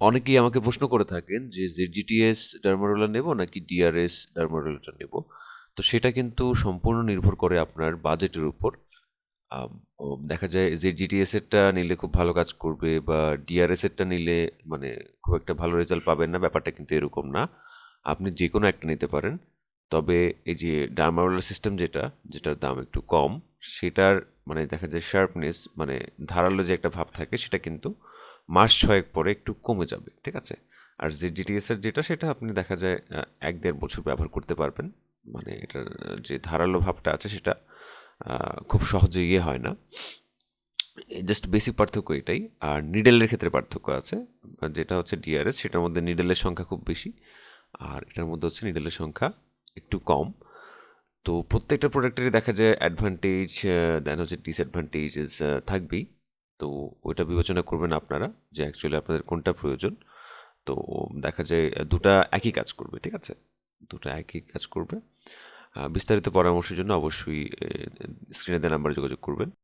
অনেকেই আমাকে প্রশ্ন করে থাকেন যে জেডজিটিএস ডার্মারোলার নেব নাকি ডিআরএস ডার্মারোলারটা নেব? তো সেটা কিন্তু সম্পূর্ণ নির্ভর করে আপনার বাজেটের উপর। দেখা যায় যে জিটিএস এরটা নিলে খুব ভালো কাজ করবে বা ডিআরএস এরটা নিলে মানে খুব একটা ভালো রেজাল্ট পাবেন না, ব্যাপারটা কিন্তু এরকম না। আপনি যে কোনো একটা নিতে পারেন। তবে এই যে ডার্মারোলার সিস্টেম যেটা, যেটার দাম একটু কম, সেটার মানে দেখা যায় শার্পনেস মানে ধারালো যে একটা ভাব থাকে, সেটা কিন্তু মাস ছয়েক পরে একটু কমে যাবে, ঠিক আছে? আর যে ডিটিএস এর যেটা, সেটা আপনি দেখা যায় এক দেড় বছর ব্যবহার করতে পারবেন। মানে এটার যে ধারালো ভাবটা আছে, সেটা খুব সহজে ইয়ে হয় না। জাস্ট বেসিক পার্থক্য এটাই। আর নিডেলের ক্ষেত্রে পার্থক্য আছে, যেটা হচ্ছে ডিআরএস সেটার মধ্যে নিডেলের সংখ্যা খুব বেশি। আর এটার মধ্যে হচ্ছে নিডেলের সংখ্যা একটু কম। তো প্রত্যেকটা প্রোডাক্টেরই দেখা যায় অ্যাডভান্টেজ দেন হচ্ছে ডিসঅ্যাডভান্টেজেস থাকবেই। তো ওইটা বিবেচনা করবেন আপনারা যে অ্যাকচুয়ালি আপনাদের কোনটা প্রয়োজন। তো দেখা যায় দুটা একই কাজ করবে, ঠিক আছে? দুটা একই কাজ করবে। বিস্তারিত পরামর্শের জন্য অবশ্যই স্ক্রিনে দেওয়া নাম্বারে যোগাযোগ করবেন।